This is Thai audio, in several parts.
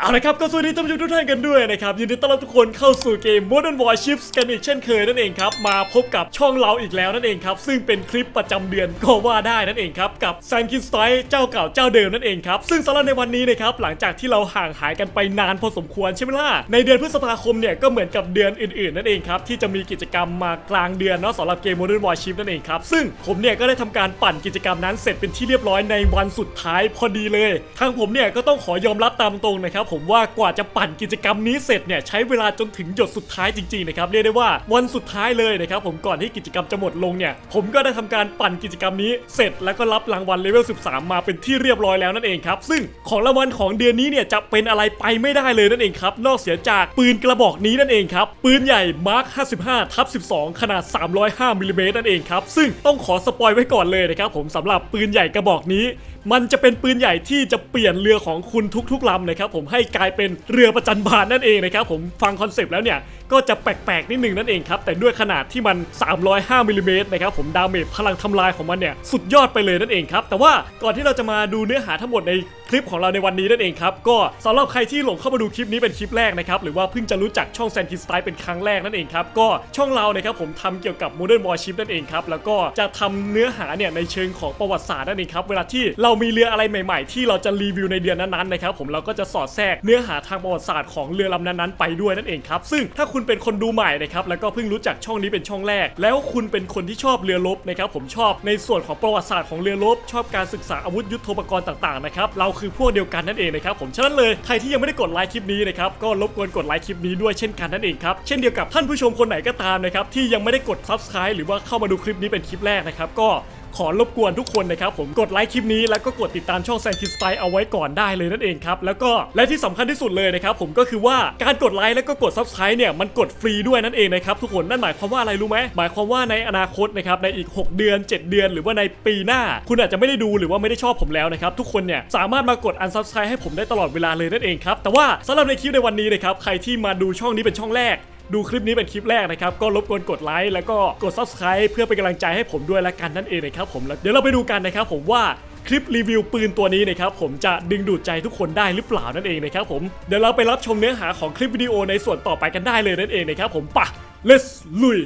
เอาละครับก็สวัสดีท่านผู้ชมทุกท่านกันด้วยนะครับ ยินดีต้อนรับทุกคนเข้าสู่เกม Modern Warships กันอีกเช่นเคยนั่นเองครับ มาพบกับช่องเราอีกแล้วนั่นเองครับ ซึ่งเป็นคลิปประจำเดือนก็ว่าได้นั่นเองครับ กับ s a n k i n s t y เจ้าเก่าเจ้าเดิมนั่นเองครับ ซึ่งสำหรับในวันนี้นะครับ หลังจากที่เราห่างหายกันไปนานพอสมควรใช่ไหมล่ะในเดือนพฤษภาคมเนี่ยก็เหมือนกับเดือนอื่นๆนั่นเองครับที่จะมีกิจกรรมมากลางเดือนเนาะสำหรับเกม Modern Warships นั่นเองครับซึ่งผมเนี่ยก็ได้ทำการปั่นกิจกรรมนั้นเสร็จเป็นที่เรียบร้อยในวันสุดท้ายพอดีเลยทางผมเนี่ยก็ต้องขอยอมรับตามตรงนะครับผมว่ากว่าจะปั่นกิจกรรมนี้เสร็จเนี่ยใช้เวลาจนถึงหยดสุดท้ายจริงๆนะครับเรียกได้ว่าวันสุดท้ายเลยนะครับผมก่อนที่กิจกรรมจะหมดลงเนี่ยผมก็ได้ทำการปั่นกิจกรรมนี้เสร็จแล้วก็รับรางวัลเลเวล 13 มาเป็นที่เรียบร้อยแล้วนั่นเองครับซึ่งของรางวัลของเดือนนี้เนี่ยจะเป็นอะไรไปไม่ได้เลยนั่นเองครับนอกเสียจากปืนกระบอกนี้นั่นเองครับปืนใหญ่ Mark 55ทับ12 ขนาด 305มิลลิเมตรนั่นเองครับซึ่งต้องขอสปอยไว้ก่อนเลยนะครับผมสำหรับปืนใหญ่กระบอกนี้ มันจะเป็นปืนใหญ่ที่จะเปลี่ยนเรือของคุณทุกๆลำนะครับผมให้กลายเป็นเรือประจันบานนั่นเองนะครับผมฟังคอนเซปต์แล้วเนี่ยก็จะแปลกๆนิดนึงนั่นเองครับ แต่ด้วยขนาดที่มัน 305มิลลิเมตรนะครับผมดาเมจพลังทำลายของมันเนี่ยสุดยอดไปเลยนั่นเองครับ แต่ว่าก่อนที่เราจะมาดูเนื้อหาทั้งหมดในคลิปของเราในวันนี้นั่นเองครับ ก็สำหรับใครที่หลงเข้ามาดูคลิปนี้เป็นคลิปแรกนะครับ หรือว่าเพิ่งจะรู้จักช่องแซนคิสไตล์เป็นครั้งแรกนั่นเองครับ ก็ช่องเรานะครับผมทำเกี่ยวกับ Modern Warship นั่นเองครับ แล้วก็จะทำเนื้อหาเนี่ยในเชิงของประวัติศาสตร์นั่นเองครับ เวลาที่เรามีเรืออะไรใหม่ ๆ ที่เราจะรีวิวในเดือนนั้นๆนะครับผมเราก็จะสอดแทรกเนื้อหาทางประวัติศาสตร์ของเรือลำนั้นๆไปด้วยนั่นเองครับซึ่งถ้าคุคุณเป็นคนดูใหม่นะครับแล้วก็เพิ่งรู้จักช่องนี้เป็นช่องแรก แล้วคุณเป็นคนที่ชอบเรือรบนะครับผมชอบในส่วนของประวัติศาสตร์ของเรือรบชอบการศึกษาอาวุธยุทโธปกรณ์ต่างๆนะครับเราคือพวกเดียวกันนั่นเองนะครับผมฉะนั้นเลยใครที่ยังไม่ได้กดไลค์คลิปนี้นะครับก็รบกวนกดไลค์คลิปนี้ด้วยเช่นกันนั่นเองครับเช่นเดียวกับท่านผู้ชมคนไหนก็ตามนะครับที่ยังไม่ได้กด subscribe หรือว่าเข้ามาดูคลิปนี้เป็นคลิปแรกนะครับก็ ขอรบกวนทุกคนนะครับผมกดไลค์คลิปนี้แล้วก็กดติดตามช่องแซนคิสไตเอาไว้ก่อนได้เลยนั่นเองครับแล้วก็และที่สำคัญที่สุดเลยนะครับผมก็คือว่าการกดไลค์แล้วก็กด subscribe เนี่ยมันกดฟรีด้วยนั่นเองนะครับทุกคนนั่นหมายความว่าอะไรรู้ไหมหมายความว่าในอนาคตนะครับในอีก 6 เดือน 7 เดือน หรือว่าในปีหน้า คุณอาจจะไม่ได้ดูหรือว่าไม่ได้ชอบผมแล้วนะครับทุกคนเนี่ยสามารถมากด unsubscribe ให้ผมได้ตลอดเวลาเลยนั่นเองครับแต่ว่าสำหรับในคลิปในวันนี้นะครับใครที่มาดูช่องนี้เป็นช่องแรก ดูคลิปนี้เป็นคลิปแรกนะครับ ก็รบกวนกดไลค์แล้วก็กด subscribe เพื่อเป็นกำลังใจให้ผมด้วยละกันนั่นเองนะครับผมแล้วเดี๋ยวเราไปดูกันนะครับผมว่าคลิปรีวิวปืนตัวนี้นะครับผมจะดึงดูดใจทุกคนได้หรือเปล่านั่นเองนะครับผมเดี๋ยวเราไปรับชมเนื้อหาของคลิปวิดีโอในส่วนต่อไปกันได้เลยนั่นเองนะครับผมปะ let's ลุย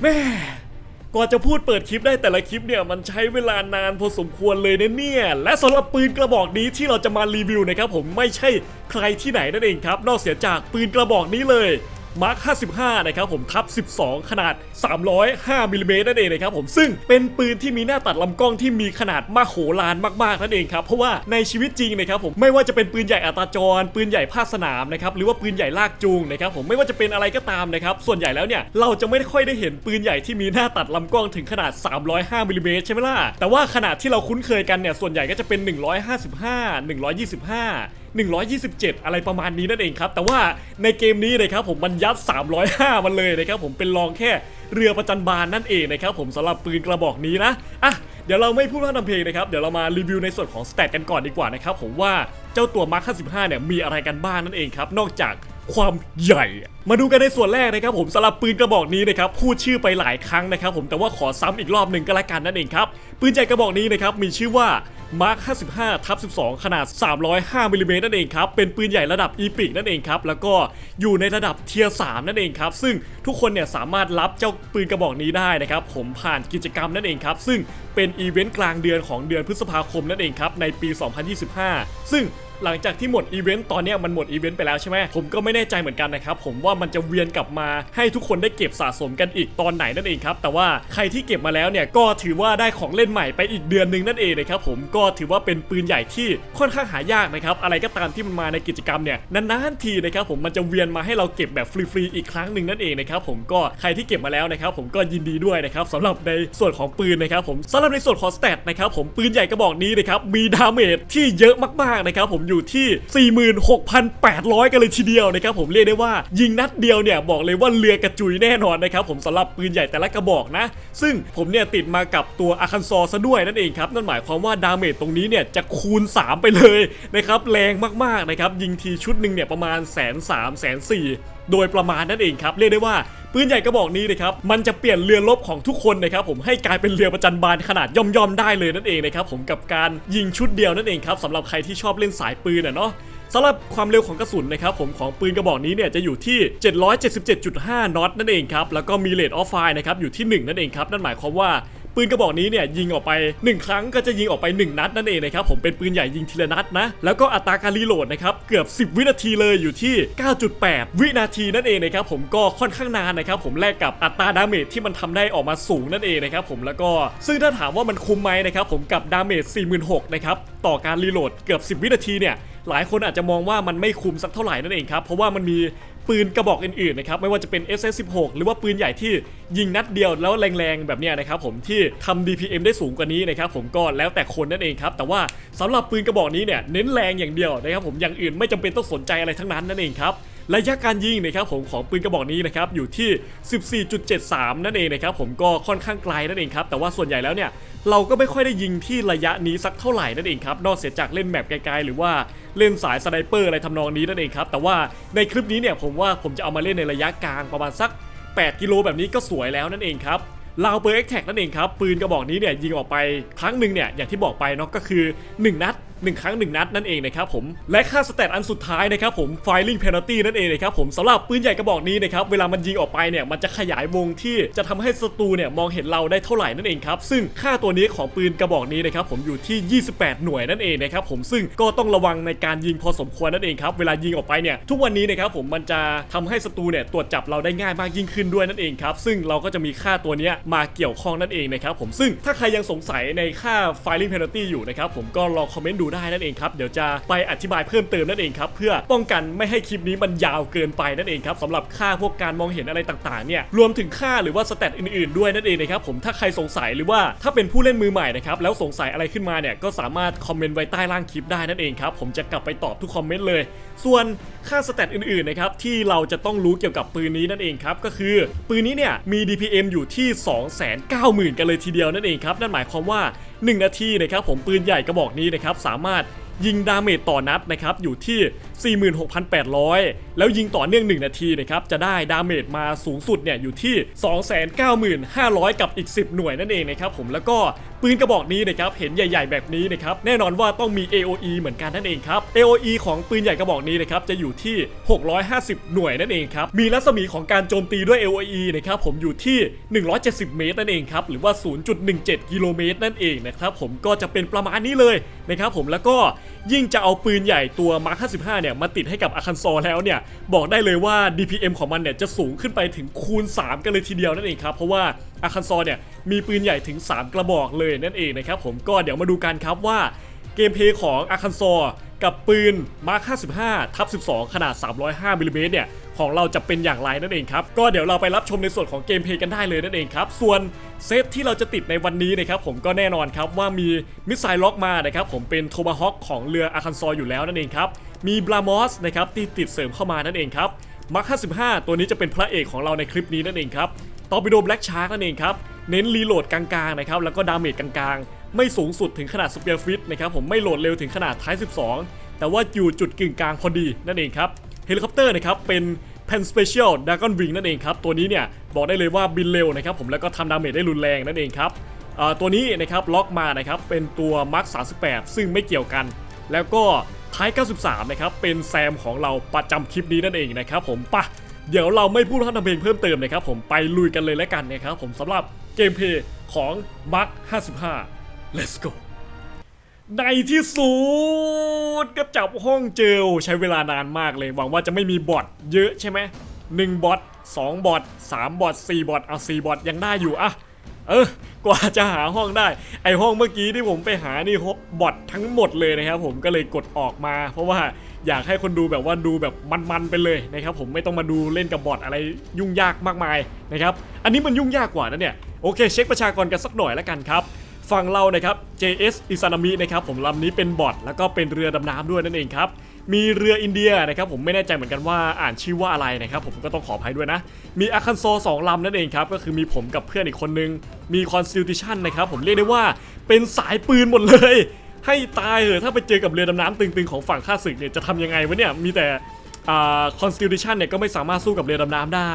แม่กว่าจะพูดเปิดคลิปได้แต่ละคลิปเนี่ยมันใช้เวลานานพอสมควรเลยนะเนี่ย และสำหรับปืนกระบอกนี้ที่เราจะมารีวิวนะครับผมไม่ใช่ใครที่ไหนนั่นเองครับ นอกเสียจากปืนกระบอกนี้เลย มาร์ค55 นะครับผมทับ 12 ขนาด 305มิลลิเมตรนั่นเองนะครับผมซึ่งเป็นปืนที่มีหน้าตัดลำกล้องที่มีขนาดมโหฬารมากๆนั่นเองครับเพราะว่าในชีวิตจริงนะครับผมไม่ว่าจะเป็นปืนใหญ่อัตราจร ปืนใหญ่ภาคสนามนะครับหรือว่าปืนใหญ่ลากจูงนะครับผมไม่ว่าจะเป็นอะไรก็ตามนะครับส่วนใหญ่แล้วเนี่ยเราจะไม่ค่อยได้เห็นปืนใหญ่ที่มีหน้าตัดลำกล้องถึงขนาด 305มิลลิเมตรใช่ไหมล่ะแต่ว่าขนาดที่เราคุ้นเคยกันเนี่ยส่วนใหญ่ก็จะเป็น 155 125 127 อะไรประมาณนี้นั่นเองครับ แต่ว่าในเกมนี้นะครับผมมันยัด 305 มันเลยนะครับผมเป็นรองแค่เรือประจันบานนั่นเองนะครับผมสำหรับปืนกระบอกนี้นะอะเดี๋ยวเราไม่พูดพร่ำทำเพลงนะครับ เดี๋ยวเรามารีวิวในส่วนของสเตตกันก่อนดีกว่านะครับผมว่าเจ้าตัวมาร์ค55เนี่ยมีอะไรกันบ้างนั่นเองครับ นอกจากความใหญ่ มาดูกันในส่วนแรกนะครับผมสำหรับปืนกระบอกนี้นะครับพูดชื่อไปหลายครั้งนะครับผมแต่ว่าขอซ้ำอีกรอบหนึ่งก็แล้วกันนั่นเองครับปืนใหญ่กระบอกนี้นะครับมีชื่อว่า มาร์ค 55 ทับ 12 ขนาด 305มิลลิเมตรนั่นเองครับ เป็นปืนใหญ่ระดับอีพิกนั่นเองครับ แล้วก็อยู่ในระดับเทียร์ 3 นั่นเองครับ ซึ่งทุกคนเนี่ยสามารถรับเจ้าปืนกระบอกนี้ได้นะครับ ผมผ่านกิจกรรมนั่นเองครับ ซึ่งเป็นอีเวนต์กลางเดือนของเดือนพฤษภาคมนั่นเองครับ ในปี 2025 ซึ่ง หลังจากที่หมดอีเวนต์ตอนนี้มันหมดอีเวนต์ไปแล้วใช่ไหมผมก็ไม่แน่ใจเหมือนกันนะครับผมว่ามันจะเวียนกลับมาให้ทุกคนได้เก็บสะสมกันอีกตอนไหนนั่นเองครับแต่ว่าใครที่เก็บมาแล้วเนี่ยก็ถือว่าได้ของเล่นใหม่ไปอีกเดือนนึงนั่นเองนะครับผมก็ถือว่าเป็นปืนใหญ่ที่ค่อนข้างหายากนะครับอะไรก็ตามที่มันมาในกิจกรรมเนี่ยนานๆทีนะครับผมมันจะเวียนมาให้เราเก็บแบบฟรีๆอีกครั้งหนึ่งนั่นเองนะครับผมก็ใครที่เก็บมาแล้วนะครับผมก็ยินดีด้วยนะครับสำหรับในส่วนของปืนนะครับผมสำหรับในส่วนของสเตตนะครับผมปืนใหญ่กระบอกนี้นะครับมีดาเมจที่เยอะมากๆนะครับผมอยู่ที่ 46,800 กันเลยทีเดียวนะครับผมเรียกได้ว่ายิงนัดเดียวเนี่ยบอกเลยว่าเรือกระจุยแน่นอนนะครับผมสำหรับปืนใหญ่แต่ละกระบอกนะ ซึ่งผมเนี่ยติดมากับตัวอาคันซอซะด้วยนั่นเองครับนั่นหมายความว่าดาเมจตรงนี้เนี่ยจะคูณ 3 ไปเลยนะครับแรงมากๆนะครับยิงทีชุดหนึ่งเนี่ยประมาณแสนสามแสนสี่ โดยประมาณนั่นเองครับเรียกได้ว่าปืนใหญ่กระบอกนี้นะครับมันจะเปลี่ยนเรือรบของทุกคนนะครับผมให้กลายเป็นเรือประจันบานขนาดย่อมๆได้เลยนั่นเองนะครับผมกับการยิงชุดเดียวนั่นเองครับสำหรับใครที่ชอบเล่นสายปืนอะเนาะสำหรับความเร็วของกระสุนนะครับผมของปืนกระบอกนี้เนี่ยจะอยู่ที่ 777.5น็อตนั่นเองครับแล้วก็มีเลทออฟไฟนะครับอยู่ที่ 1 นั่นเองครับนั่นหมายความว่า ปืนกระบอกนี้เนี่ยยิงออกไป 1 ครั้งก็จะยิงออกไป 1 นัดนั่นเองนะครับผมเป็นปืนใหญ่ยิงทีละนัดนะแล้วก็อัตราการรีโหลดนะครับเกือบ 10 วินาทีเลยอยู่ที่ 9.8 วินาทีนั่นเองนะครับผมก็ค่อนข้างนานนะครับผมแลกกับอัตราดาเมจที่มันทำได้ออกมาสูงนั่นเองนะครับผมแล้วก็ซึ่งถ้าถามว่ามันคุ้มไหมนะครับผมกับดาเมจ46,000นะครับต่อการรีโหลดเกือบ 10 วินาทีเนี่ย หลายคนอาจจะมองว่ามันไม่คุ้มสักเท่าไหร่นั่นเองครับ เพราะว่ามันมีปืนกระบอกอื่นๆนะครับไม่ว่าจะเป็น SS16 หรือว่าปืนใหญ่ที่ยิงนัดเดียวแล้วแรงๆแบบนี้นะครับผมที่ทำ DPM ได้สูงกว่านี้นะครับผมก็แล้วแต่คนนั่นเองครับแต่ว่าสำหรับปืนกระบอกนี้เนี่ยเน้นแรงอย่างเดียวนะครับผมอย่างอื่นไม่จำเป็นต้องสนใจอะไรทั้งนั้นนั่นเองครับ ระยะการยิงนะครับผมของปืนกระบอกนี้นะครับอยู่ที่ 14.73 นั่นเองนะครับผมก็ค่อนข้างไกลนั่นเองครับแต่ว่าส่วนใหญ่แล้วเนี่ยเราก็ไม่ค่อยได้ยิงที่ระยะนี้สักเท่าไหร่นั่นเองครับนอกเสียจากเล่นแมปไกลๆหรือว่าเล่นสายสไนเปอร์อะไรทำนองนี้นั่นเองครับแต่ว่าในคลิปนี้เนี่ยผมว่าผมจะเอามาเล่นในระยะกลางประมาณสัก 8 กิโลแบบนี้ก็สวยแล้วนั่นเองครับลาวเปอร์เอ็กแท็กนั่นเองครับปืนกระบอกนี้เนี่ยยิงออกไปครั้งหนึ่งเนี่ยอย่างที่บอกไปเนาะก็คือ 1 นัด 1 ครั้ง 1 นัดนั่นเองนะครับผม และค่าสเตตอันสุดท้ายนะครับผม firing penalty นั่นเองนะครับผมสำหรับปืนใหญ่กระบอกนี้นะครับเวลามันยิงออกไปเนี่ยมันจะขยายวงที่จะทำให้ศัตรูเนี่ยมองเห็นเราได้เท่าไหร่นั่นเองครับซึ่งค่าตัวนี้ของปืนกระบอกนี้นะครับผมอยู่ที่ 28 หน่วยนั่นเองนะครับผมซึ่งก็ต้องระวังในการยิงพอสมควรนั่นเองครับเวลายิงออกไปเนี่ยทุกวันนี้นะครับผมมันจะทำให้ศัตรูเนี่ยตรวจจับเราได้ง่ายมากยิ่งขึ้นด้วยนั่นเองครับซึ่งเราก็จะมีค่าตัวนี้มาเกี่ยวข้องนั่นเองนะครับผมซึ่งถ้าใครยังสงสัยในค่า firing penalty อยู่นะครับผมก็ลองคอมเมนต์ดูได้นั่นเองครับเดี๋ยวจะไปอธิบายเพิ่มเติมนั่นเองครับเพื่อป้องกันไม่ให้คลิปนี้มันยาวเกินไปนั่นเองครับสำหรับค่าพวกการมองเห็นอะไรต่างๆเนี่ยรวมถึงค่าหรือว่าสเตตอื่นๆด้วยนั่นเองนะครับผมถ้าใครสงสัยหรือว่าถ้าเป็นผู้เล่นมือใหม่นะครับแล้วสงสัยอะไรขึ้นมาเนี่ยก็สามารถคอมเมนต์ไว้ใต้ล่างคลิปได้นั่นเองครับผมจะกลับไปตอบทุกคอมเมนต์เลย ส่วนค่าสเตตอื่นๆนะครับที่เราจะต้องรู้เกี่ยวกับปืนนี้นั่นเองครับก็คือ ปืนนี้เนี่ยมี DPM อยู่ที่ 290,000 กันเลยทีเดียวนั่นเองครับนั่นหมายความว่า 1 นาทีนะครับผมปืนใหญ่กระบอกนี้นะครับสามารถยิงดาเมจต่อนัดนะครับอยู่ที่46,800 แล้วยิงต่อเนื่อง 1 นาทีนะครับจะได้ดาเมจมาสูงสุดเนี่ยอยู่ที่ 299,500 กับอีก 10 หน่วยนั่นเองนะครับผมแล้วก็ปืนกระบอกนี้นะครับเห็นใหญ่ ๆ แบบนี้นะครับแน่นอนว่าต้องมี AOE เหมือนกันนั่นเองครับ AOE ของปืนใหญ่กระบอกนี้นะครับจะอยู่ที่ 650 หน่วยนั่นเองครับมีรัศมีของการโจมตีด้วย AOE นะครับผมอยู่ที่ 170 เมตรนั่นเองครับหรือว่า 0.17 กิโลเมตรนั่นเองนะครับผมก็จะเป็นประมาณนี้เลยนะครับผมแล้วก็ ยิ่งจะเอาปืนใหญ่ตัว Mark 55 เนี่ย มาติดให้กับอาคันซอแล้วเนี่ย บอกได้เลยว่า DPM ของมันเนี่ย จะสูงขึ้นไปถึงคูณ 3 กันเลยทีเดียวนั่นเองครับ เพราะว่าอาคันซอเนี่ย มีปืนใหญ่ถึง 3 กระบอกเลยนั่นเองนะครับผมก็เดี๋ยวมาดูกันครับว่า เกมเพย์ของอาคันซอกับปืน Mark 55ทับ12 ขนาด 305มิลลิเมตรเนี่ยของเราจะเป็นอย่างไรนั่นเองครับ ก็เดี๋ยวเราไปรับชมในส่วนของเกมเพย์กันได้เลยนั่นเองครับ ส่วนเซตที่เราจะติดในวันนี้นะครับผมก็แน่นอนครับว่ามีมิสไซล์ล็อกมานะครับผมเป็นโทมาฮอคของเรืออาคันซออยู่แล้วนั่นเองครับมีบลามอสนะครับที่ติดเสริมเข้ามานั่นเองครับมาร์ค55 ตัวนี้จะเป็นพระเอกของเราในคลิปนี้นั่นเองครับตอร์ปิโดแบล็กชาร์กนั่นเองครับเน้นรีโหลดกลางๆนะครับแล้วก็ดาเมจกลางๆ ไม่สูงสุดถึงขนาดสเปียร์ฟิตนะครับผมไม่โหลดเร็วถึงขนาดท้าย 12 แต่ว่าอยู่จุดกึ่งกลางพอดีนั่นเองครับเฮลิคอปเตอร์นะครับเป็น p e n Special Dragon Wing นั่นเองครับ ตัวนี้เนี่ยบอกได้เลยว่าบินเร็วนะครับผมแล้วก็ทำดาเมจได้รุนแรงนั่นเองครับตัวนี้นะครับล็อกมานะครับเป็นตัว Mark 38 ซึ่งไม่เกี่ยวกัน แล้วก็ท้าย 93 นะครับเป็นแซมของเราประจำคลิปนี้นั่นเองนะครับผมปะเดี๋ยวเราไม่พูดท่านทำเพลงเพิ่มเติมนะครับผมไปลุยกันเลยแล้วกันนะครับผมสำหรับเกมเพลย์ของ Mark 55 let's go ในที่สุดก็จับห้องเจอใช้เวลานานมากเลย หวังว่าจะไม่มีบอทเยอะใช่ไหมหนึ่งบอทสองบอทสามบอทสี่บอทเอาสี่บอทยังได้อยู่อะเออกว่าจะหาห้องได้ ไอห้องเมื่อกี้ที่ผมไปหานี่บอททั้งหมดเลยนะครับผมก็เลยกดออกมา เพราะว่าอยากให้คนดูแบบว่าดูแบบมันๆไปเลยนะครับผมไม่ต้องมาดูเล่นกับบอทอะไรยุ่งยากมากมายนะครับอันนี้มันยุ่งยากกว่านะเนี่ยโอเคเช็คประชากรกันสักหน่อยแล้วกันครับ ฝั่งเรานะครับ JS อิซานามินะครับผมลำนี้เป็นบอทแล้วก็เป็นเรือดำน้ำด้วยนั่นเองครับมีเรืออินเดียนะครับผมไม่แน่ใจเหมือนกันว่าอ่านชื่อว่าอะไรนะครับผมก็ต้องขออภัยด้วยนะ มีอาคันโซสองลำนั่นเองครับก็คือมีผมกับเพื่อนอีกคนนึง มีคอนสติชันนะครับผมเรียกได้ว่าเป็นสายปืนหมดเลย ให้ตายเหอะถ้าไปเจอกับเรือดำน้ำตึงๆของฝั่งข้าศึกเนี่ยจะทำยังไงวะเนี่ยมีแต่คอนสติ t ชันเนี่ยก็ไม่สามารถสู้กับเรือดำน้ำได้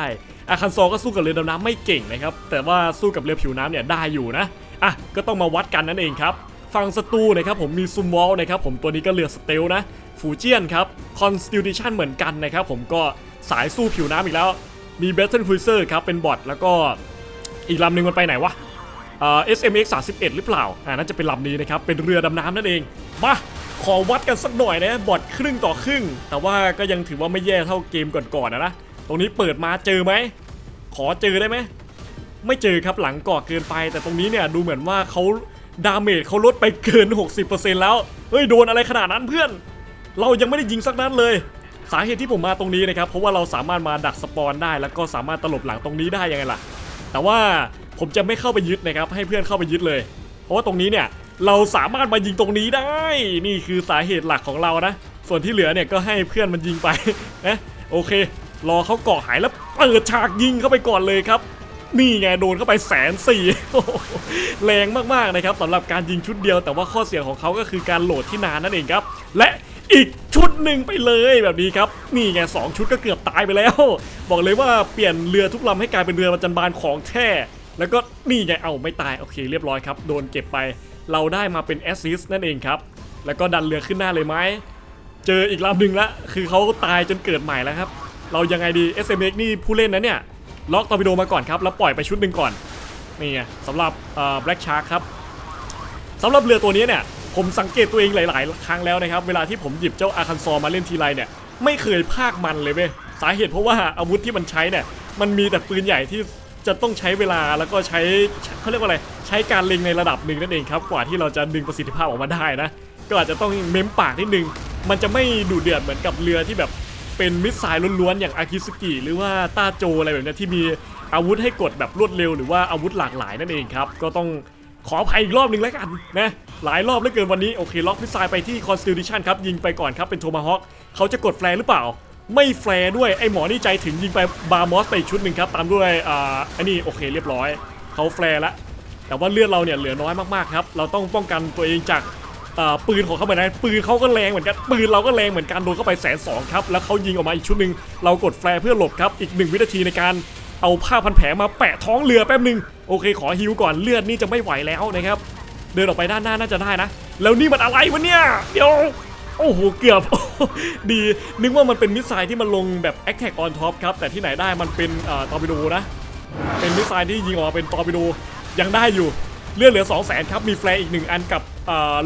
อาคันโซก็สู้กับเรือดำน้ำไม่เก่งนะครับแต่ว่าสู้กับเรือผิวน้ำเนี่ยได้อยู่นะ อะก็ต้องมาวัดกันนั่นเองครับฝั่งศัตรูนะครับผมมีซุมวอลนะครับผมตัวนี้ก็เรือสเตลนะฟูเจียนครับ Constitution เหมือนกันนะครับผมก็สายสู้ผิวน้ำอีกแล้ว มี Battle Cruiser ครับเป็นบอทแล้วก็อีกลำหนึ่งมันไปไหนวะเอ่อ SMX 31หรือเปล่าอ่าน่าจะเป็นลำนี้นะครับเป็นเรือดำน้ำนั่นเองมาขอวัดกันสักหน่อยนะบอทครึ่งต่อครึ่ง แต่ว่าก็ยังถือว่าไม่แย่เท่าเกมก่อนๆนะนะตรงนี้เปิดมาเจอไหมขอเจอได้ไหม ไม่เจอครับหลังก่อเกินไป แต่ตรงนี้เนี่ยดูเหมือนว่าเขาดาเมจเขาลดไปเกิน 60%แล้ว เฮ้ย โดนอะไรขนาดนั้นเพื่อน เรายังไม่ได้ยิงสักนัดเลย สาเหตุที่ผมมาตรงนี้นะครับ เพราะว่าเราสามารถมาดักสปอนได้ แล้วก็สามารถตลบหลังตรงนี้ได้ยังไงล่ะ แต่ว่าผมจะไม่เข้าไปยึดนะครับ ให้เพื่อนเข้าไปยึดเลย เพราะว่าตรงนี้เนี่ยเราสามารถมายิงตรงนี้ได้ นี่คือสาเหตุหลักของเรานะ ส่วนที่เหลือเนี่ยก็ให้เพื่อนมันยิงไปนะโอเค รอเขาเกาะหายแล้วเปิดฉากยิงเข้าไปก่อนเลยครับ นี่ไงโดนเข้าไปแสนสี่แรงมากๆนะครับสำหรับการยิงชุดเดียว แต่ว่าข้อเสียของเขาก็คือการโหลดที่นานนั่นเองครับ และอีกชุดหนึ่งไปเลยแบบนี้ครับ นี่ไงสองชุดก็เกือบตายไปแล้ว บอกเลยว่าเปลี่ยนเรือทุกลำให้กลายเป็นเรือประจันบานของแท้แล้วก็นี่ไงเอาไม่ตายโอเคเรียบร้อยครับโดนเก็บไป เราได้มาเป็นแอสซิสนั่นเองครับ แล้วก็ดันเรือขึ้นหน้าเลยไหมเจออีกลำหนึ่งละคือเขาตายจนเกิดใหม่แล้วครับ เรายังไงดี SMX นี่ผู้เล่นนะเนี่ย ล็อกตอร์ปิโดมาก่อนครับ แล้วปล่อยไปชุดหนึ่งก่อน นี่ไงสำหรับเอ่อ Black Shark ครับสำหรับเรือตัวนี้เนี่ย ผมสังเกตตัวเองหลาย ๆ ครั้งแล้วนะครับ เวลาที่ผมหยิบเจ้าอาคันซอมาเล่นทีไรเนี่ย ไม่เคยพากมันเลยเว้ย สาเหตุเพราะว่าอาวุธที่มันใช้เนี่ย มันมีแต่ปืนใหญ่ที่จะต้องใช้เวลาแล้วก็ใช้เขาเรียกว่าอะไร ใช้การเล็งในระดับหนึ่งนั่นเองครับ กว่าที่เราจะดึงประสิทธิภาพออกมาได้นะ ก็อาจจะต้องเม้มปากนิดนึง มันจะไม่ดุเดือดเหมือนกับเรือที่แบบ เป็นมิสไซล์ล้วนๆอย่างอากิสกิหรือว่าต้าโจอะไรแบบนี้ที่มีอาวุธให้กดแบบรวดเร็วหรือว่าอาวุธหลากหลายนั่นเองครับ ก็ต้องขออภัยอีกรอบหนึ่งแล้วกันนะหลายรอบเหลือเกินวันนี้โอเคล็อกมิสไซล์ไปที่ Constitution ครับ ยิงไปก่อนครับ เป็นโทมาฮอคเขาจะกดแฟร์หรือเปล่า ไม่แฟร์ด้วย ไอหมอนี่ใจถึงยิงไปบาร์มอสไปอีกชุดหนึ่งครับ ตามด้วยอ่าอันนี้โอเคเรียบร้อย เขาแฟร์ละแต่ว่าเลือดเราเนี่ยเหลือน้อยมากๆครับ เราต้องป้องกันตัวเองจาก ปืนของเขาเหมือนกันปืนเขาก็แรงเหมือนกันปืนเราก็แรงเหมือนกันโดนเข้าไปแสนสองครับแล้วเขายิงออกมาอีกชุดหนึ่งเรากดแฟร์เพื่อหลบครับอีกหนึ่งวินาทีในการเอาผ้าพันแผลมาแปะท้องเรือแป๊บหนึ่งโอเค ขอฮิวก่อนเลือดนี่จะไม่ไหวแล้วนะครับเดินออกไปด้านหน้าน่าจะได้นะ แล้วนี่มันอะไรวะเนี่ยเดี๋ยวโอ้โหเกือบดี นึกว่ามันเป็นมิสไซล์ที่มันลงแบบ Attack on Top ครับแต่ที่ไหนได้มันเป็นอตอร์ปิโดนะเป็นมิสไซล์ที่ยิงออกมาเป็นตอร์ปิโดยังได้อยู่เลือดเหลือ2 0 0 0 0 0ครับมีแฟร์อีก1อันกับ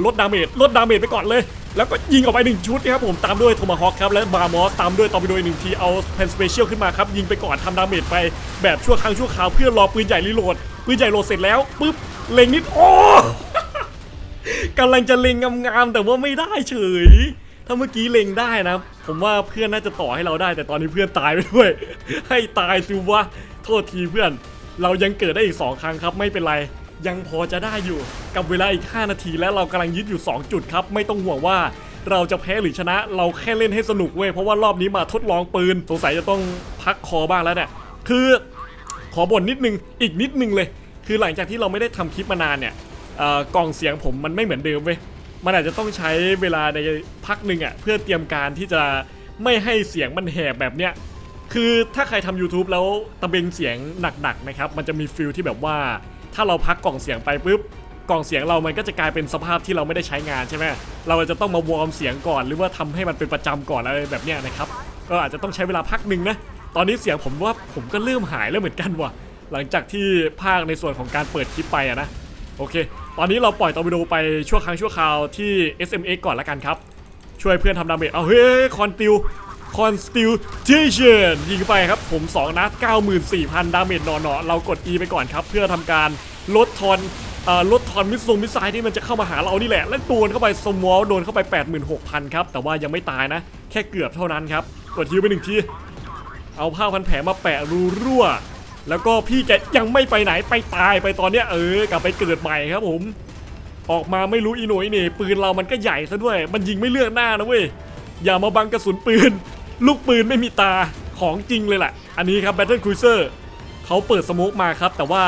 ลดดาเมจลดดาเมจไปก่อนเลย แล้วก็ยิงออกไป1ชุดนะครับผมตามด้วยโทมาฮอคครับและบาร์มอสตามด้วยตอร์ปิโดอีกหนึ่งทีเอาเพนสเปเชียลขึ้นมาครับยิงไปก่อนทำดาเมจไปแบบชั่วครั้งชั่วคราวเพื่อรอปืนใหญ่รีโหลดปืนใหญ่โหลดเสร็จแล้วปุ๊บเล็งนิดโอ้กำลังจะเล็งงามๆแต่ว่าไม่ได้เฉยถ้าเมื่อกี้เล็งได้นะ ผมว่าเพื่อนน่าจะต่อให้เราได้ แต่ตอนนี้เพื่อนตายไปด้วย ให้ตายสิวะโทษทีเพื่อน เรายังเกิดได้อีก2ครั้งครับไม่เป็นไร ยังพอจะได้อยู่ กับเวลาอีก 5 นาทีและเรากำลังยึดอยู่ 2 จุดครับ ไม่ต้องห่วงว่าเราจะแพ้หรือชนะ เราแค่เล่นให้สนุกเว้ยเพราะว่ารอบนี้มาทดลองปืน สงสัยจะต้องพักคอบ้างแล้วเนี่ยคือขอบ่นนิดนึงอีกนิดนึงเลย คือหลังจากที่เราไม่ได้ทำคลิปมานานเนี่ยอกล่องเสียงผมมันไม่เหมือนเดิมเว้ยมันอาจจะต้องใช้เวลาในพักหนึ่งอะ่ะเพื่อเตรียมการที่จะไม่ให้เสียงมันแหบแบบเนี้ยคือถ้าใครทำ YouTube แล้วตะเบงเสียงหนักๆนะครับมันจะมีฟิลที่แบบว่า ถ้าเราพักกล่องเสียงไปปุ๊บกล่องเสียงเรามันก็จะกลายเป็นสภาพที่เราไม่ได้ใช้งานใช่ไหมเราจะต้องมาวอร์มเสียงก่อน หรือว่าทำให้มันเป็นประจำก่อนอะไรแบบเนี้ยนะครับ ก็อาจจะต้องใช้เวลาพักหนึ่งนะ ตอนนี้เสียงผมว่าผมก็เริ่มหายแล้วเหมือนกันว่ะ หลังจากที่ภาคในส่วนของการเปิดคลิปไปอะนะ โอเค ตอนนี้เราปล่อยตอร์ปิโดไปชั่วครั้งชั่วคราวที่ SMX ก่อนละกันครับ ช่วยเพื่อนทำดาเมจ เอาเฮ้ยคอนติว คอนสติลเทชันยิงไปครับผม 2 นัด 94,000 ดาเมจหนอๆเรากด E ไปก่อนครับ เพื่อทำการลดทอนลดทอนมิสซงมิสไซล์ที่มันจะเข้ามาหาเรานี่แหละ และโดนเข้าไปสมอลโดนเข้าไป 86,000 ครับ แต่ว่ายังไม่ตายนะ แค่เกือบเท่านั้นครับ กดฮิวไปหนึ่งที เอาผ้าพันแผลมาแปะรูรั่ว แล้วก็พี่แกยังไม่ไปไหนไปตายไปตอนเนี้ยเออกลับไปเกิดใหม่ครับผม ออกมาไม่รู้อีหนอีเหน่ปืนเรามันก็ใหญ่ซะด้วย มันยิงไม่เลือกหน้านะเว้ยอย่ามาบังกระสุนปืน ลูกปืนไม่มีตาของจริงเลยแหละ อันนี้ครับ Battle Cruiser เขาเปิดสโมกมาครับ แต่ว่า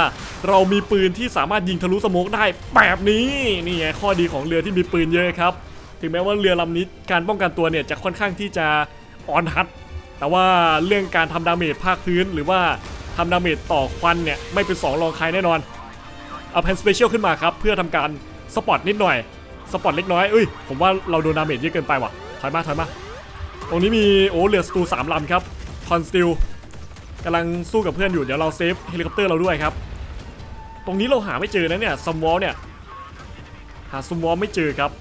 เรามีปืนที่สามารถยิงทะลุสโมกได้แบบนี้นี่ไงข้อดีของเรือที่มีปืนเยอะครับ ถึงแม้ว่าเรือลำนี้การป้องกันตัวเนี่ยจะค่อนข้างที่จะอ่อนฮัตแต่ว่าเรื่องการทำดาเมจภาคพื้น หรือว่าทำดาเมจต่อควันเนี่ยไม่เป็น2รองใครแน่นอนเอาแพนสเปเชียลขึ้นมาครับเพื่อทำการสปอตนิดหน่อยสปอตเล็กน้อยเอ้ยผมว่าเราโดนดาเมจเยอะเกินไปว่ะถอยมาถอยมา ตรงนี้มีโอ้เหลือสตูสามลำครับคอนสติลกำลังสู้กับเพื่อนอยู่เดี๋ยวเราเซฟเฮลิคอปเตอร์เราด้วยครับ ตรงนี้เราหาไม่เจอนะเนี่ยซัมวอลเนี่ยหาซัมวอลไม่เจอครับ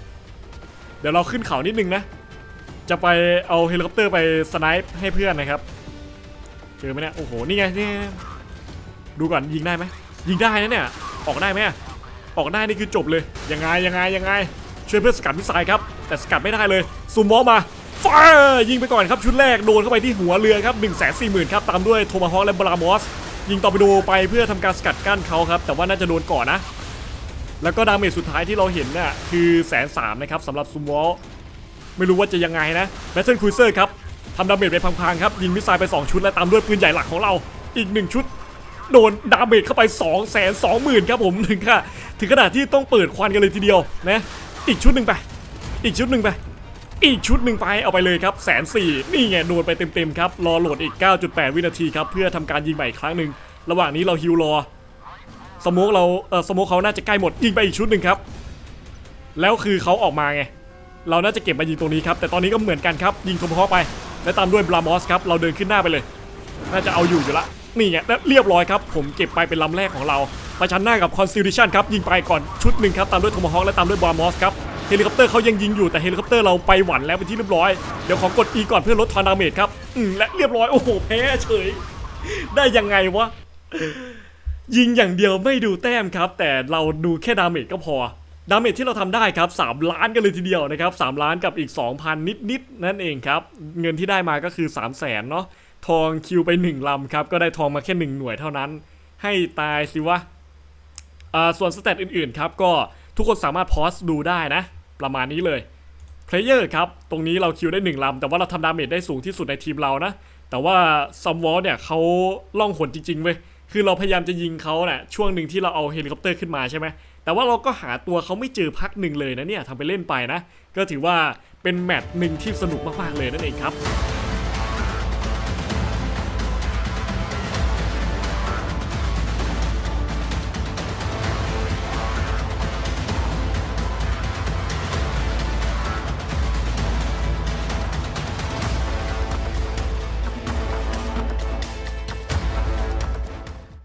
เดี๋ยวเราขึ้นเขานิดนึงนะ จะไปเอาเฮลิคอปเตอร์ไปสไนป์ให้เพื่อนนะครับ เจอไหมเนี่ยโอ้โหนี่ไงนี่ดูก่อนยิงได้ไหมยิงได้นะเนี่ยออกได้ไหมอออกได้นี่คือจบเลยยังไงยังไงยังไงช่วยเพื่อนสกัดมิสไซล์ครับแต่สกัดไม่ได้เลยซูมมอมา ฟายิงไปก่อนครับชุดแรกโดนเข้าไปที่หัวเรือครับ1 4 0 0 0 0ครับตามด้วยโทมาฮอคและบรามอสยิงต่อไปดูไปเพื่อทำการสกัดกั้นเขาครับแต่ว่าน่าจะโดนก่อนนะ แล้วก็ดาเมจสุดท้ายที่เราเห็นน่ะคือแสนสามนะครับสำหรับซูมวอลไม่รู้ว่าจะยังไงนะแบทเทิลครูเซอร์ครับทำดาเมจไปพังๆครับยิงมิสไซล์ไป 2 ชุดและตามด้วยปืนใหญ่หลักของเราอีก 1 ชุดโดนดาเมจเข้าไป 2 2 0 0 0 0ครับผมถึงค่ะถึงขนาดที่ต้องเปิดควันกันเลยทีเดียวนะอีกชุดหนึ่งไป อีกชุดหนึ่งไป อีกชุดหนึ่งไปเอาไปเลยครับแสนสี่นี่ไงโดนไปเต็มๆครับรอโหลดอีก 9.8 วินาทีครับเพื่อทำการยิงใหม่อีกครั้งหนึ่งระหว่างนี้เราฮิวรอสโมกเราเออสโมกเขาน่าจะใกล้หมดยิงไปอีกชุดหนึ่งครับแล้วคือเขาออกมาไงเราน่าจะเก็บมายิงตรงนี้ครับแต่ตอนนี้ก็เหมือนกันครับยิงทมฮอไป และตามด้วยบรามอสครับเราเดินขึ้นหน้าไปเลย น่าจะเอาอยู่อยู่ละนี่ไงเรียบร้อยครับผมเก็บไปเป็นลำแรกของเราประชันหน้ากับคอนซิลดิชันครับยิงไปก่อนชุดหนึ่งครับตามด้วยทมฮอคและตามด้วยบรามอสครับ เฮลิคอปเตอร์เขายังยิงอยู่แต่เฮลิคอปเตอร์เราไปหวันแล้วเป็นที่เรียบร้อย เดี๋ยวขอกด E ก่อนเพื่อลดทอนดาเมจครับอืมและเรียบร้อยโอ้โหแพ้เฉย ได้ยังไงวะ ยิงอย่างเดียวไม่ดูแต้มครับ แต่เราดูแค่ดาเมจก็พอ ดาเมจที่เราทำได้ครับ 3 ล้านกันเลยทีเดียวนะครับ3ล้านกับอีก 2,000 นิดๆนั่นเองครับ เงินที่ได้มาก็คือ 3 0 0แสนเนาะทองคิวไป 1ลำครับ ก็ได้ทองมาแค่ 1 หน่วยเท่านั้น ให้ตายสิวะส่วนสเตตอื่นๆครับก็ทุกคนสามารถพอสดูได้นะ ประมาณนี้เลยเพลเยอร์ครับ ตรงนี้เราคิวได้1ลำแต่ว่าเราทำดาเมจได้สูงที่สุดในทีมเรานะ แต่ว่าซัมวอลเนี่ยเขาล่องหนจริงๆเว้ยคือเราพยายามจะยิงเขาน่ะช่วงหนึ่งที่เราเอาเฮลิคอปเตอร์ขึ้นมาใช่ไหมแต่ว่าเราก็หาตัวเขาไม่เจอพักหนึ่งเลยนะเนี่ยทำไปเล่นไปนะ ก็ถือว่าเป็นแมตช์หนึ่งที่สนุกมากๆเลยนั่นเองครับ